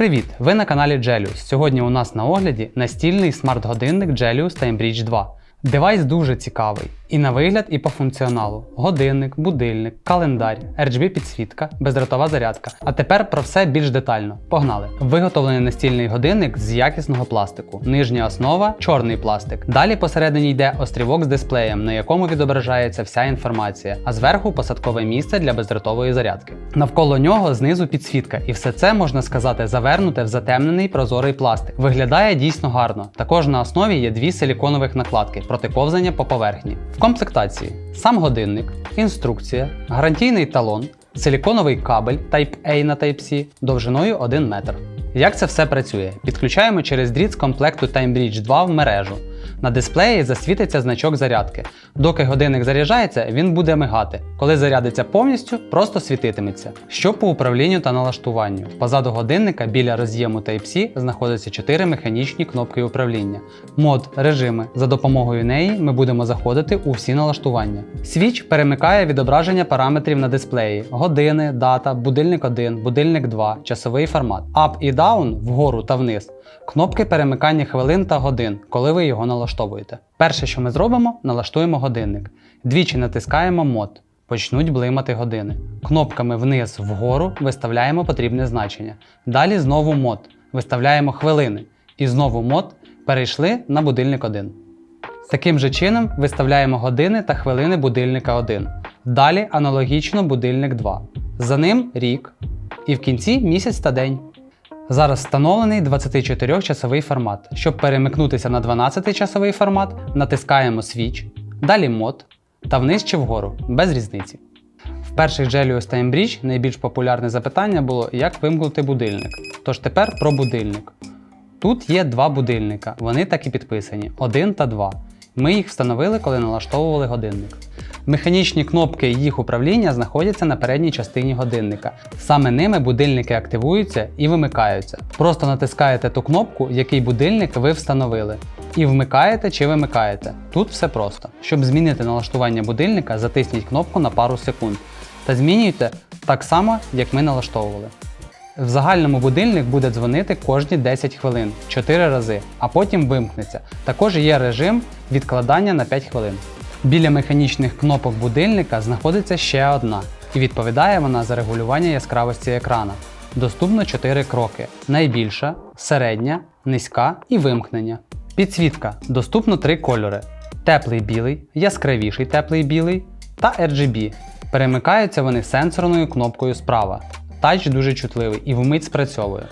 Привіт! Ви на каналі Gelius. Сьогодні у нас на огляді настільний смарт-годинник Gelius TimeBridge 2. Девайс дуже цікавий і на вигляд, і по функціоналу. Годинник, будильник, календар, RGB підсвітка, бездротова зарядка. А тепер про все більш детально. Погнали! Виготовлений настільний годинник з якісного пластику. Нижня основа чорний пластик. Далі посередині йде острівок з дисплеєм, на якому відображається вся інформація, а зверху посадкове місце для бездротової зарядки. Навколо нього знизу підсвітка, і все це можна сказати завернуте в затемнений прозорий пластик. Виглядає дійсно гарно. Також на основі є дві силіконових накладки проти ковзання по поверхні. Комплектації сам годинник, інструкція, гарантійний талон, силіконовий кабель Type-A на Type-C довжиною 1 метр. Як це все працює? Підключаємо через дріт з комплекту TimeBridge 2 в мережу. На дисплеї засвітиться значок зарядки. Доки годинник заряджається, він буде мигати. Коли зарядиться повністю, просто світитиметься. Що по управлінню та налаштуванню? Позаду годинника біля роз'єму Type-C знаходяться 4 механічні кнопки управління. Мод, режими. За допомогою неї ми будемо заходити у всі налаштування. Свіч перемикає відображення параметрів на дисплеї: години, дата, будильник 1, будильник 2, часовий формат. Up і Down вгору та вниз. Кнопки перемикання хвилин та годин, коли ви його налаштовуєте. Перше, що ми зробимо, налаштуємо годинник. Двічі натискаємо мод. Почнуть блимати години. Кнопками вниз вгору виставляємо потрібне значення. Далі знову мод. Виставляємо хвилини. І знову мод перейшли на будильник 1. Таким же чином виставляємо години та хвилини будильника 1. Далі аналогічно будильник 2. За ним рік. І в кінці місяць та день. Зараз встановлений 24-часовий формат. Щоб перемикнутися на 12-часовий формат, натискаємо свіч, далі мод та вниз чи вгору, без різниці. В перших Time Bridge найбільш популярне запитання було, як вимкнути будильник. Тож тепер про будильник. Тут є два будильника, вони так і підписані: 1 та 2. Ми їх встановили, коли налаштовували годинник. Механічні кнопки їх управління знаходяться на передній частині годинника. Саме ними будильники активуються і вимикаються. Просто натискаєте ту кнопку, який будильник ви встановили. І вмикаєте чи вимикаєте. Тут все просто. Щоб змінити налаштування будильника, затисніть кнопку на пару секунд. Та змінюйте так само, як ми налаштовували. В загальному будильник буде дзвонити кожні 10 хвилин 4 рази, а потім вимкнеться. Також є режим відкладання на 5 хвилин. Біля механічних кнопок будильника знаходиться ще одна, і відповідає вона за регулювання яскравості екрана. Доступно 4 кроки: найбільша, середня, низька і вимкнення. Підсвітка доступно 3 кольори: теплий білий, яскравіший теплий білий та RGB. Перемикаються вони сенсорною кнопкою справа. Тач дуже чутливий і вмить спрацьовує.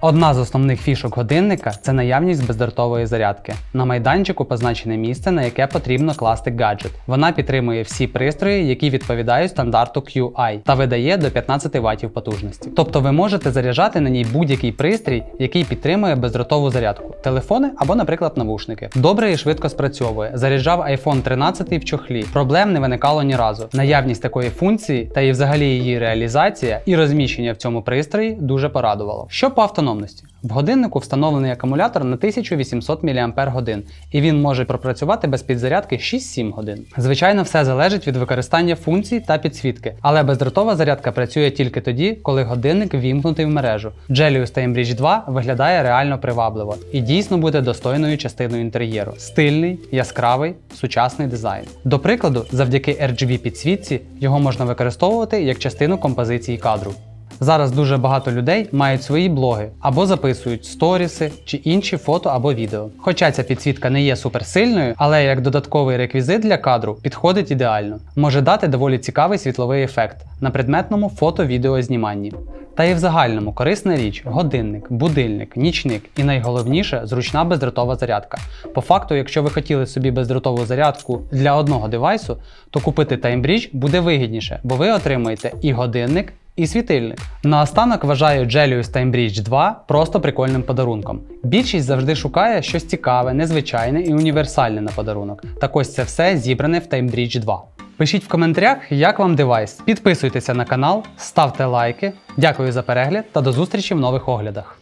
Одна з основних фішок годинника це наявність бездротової зарядки. На майданчику позначене місце, на яке потрібно класти гаджет. Вона підтримує всі пристрої, які відповідають стандарту QI та видає до 15 Вт потужності. Тобто ви можете заряджати на ній будь-який пристрій, який підтримує бездротову зарядку, телефони або, наприклад, навушники. Добре і швидко спрацьовує. Заряджав iPhone 13 в чохлі. Проблем не виникало ні разу. Наявність такої функції та і взагалі її реалізація і розміщення в цьому пристрої дуже порадувало. Що по автономності? В годиннику встановлений акумулятор на 1800 мАч, і він може пропрацювати без підзарядки 6-7 годин. Звичайно, все залежить від використання функцій та підсвітки, але бездротова зарядка працює тільки тоді, коли годинник вімкнутий в мережу. Gelius TimeBridge 2 виглядає реально привабливо і дійсно буде достойною частиною інтер'єру. Стильний, яскравий, сучасний дизайн. До прикладу, завдяки RGB підсвітці його можна використовувати як частину композиції кадру. Зараз дуже багато людей мають свої блоги або записують сторіси чи інші фото або відео. Хоча ця підсвітка не є суперсильною, але як додатковий реквізит для кадру підходить ідеально. Може дати доволі цікавий світловий ефект на предметному фото-відеозніманні. Та і в загальному корисна річ, годинник, будильник, нічник і найголовніше зручна бездротова зарядка. По факту, якщо ви хотіли собі бездротову зарядку для одного девайсу, то купити TimeBridge буде вигідніше, бо ви отримаєте і годинник, і світильник. Наостанок вважаю Gelius TimeBridge 2 просто прикольним подарунком. Більшість завжди шукає щось цікаве, незвичайне і універсальне на подарунок. Так ось це все зібране в TimeBridge 2. Пишіть в коментарях, як вам девайс. Підписуйтеся на канал, ставте лайки. Дякую за перегляд та до зустрічі в нових оглядах.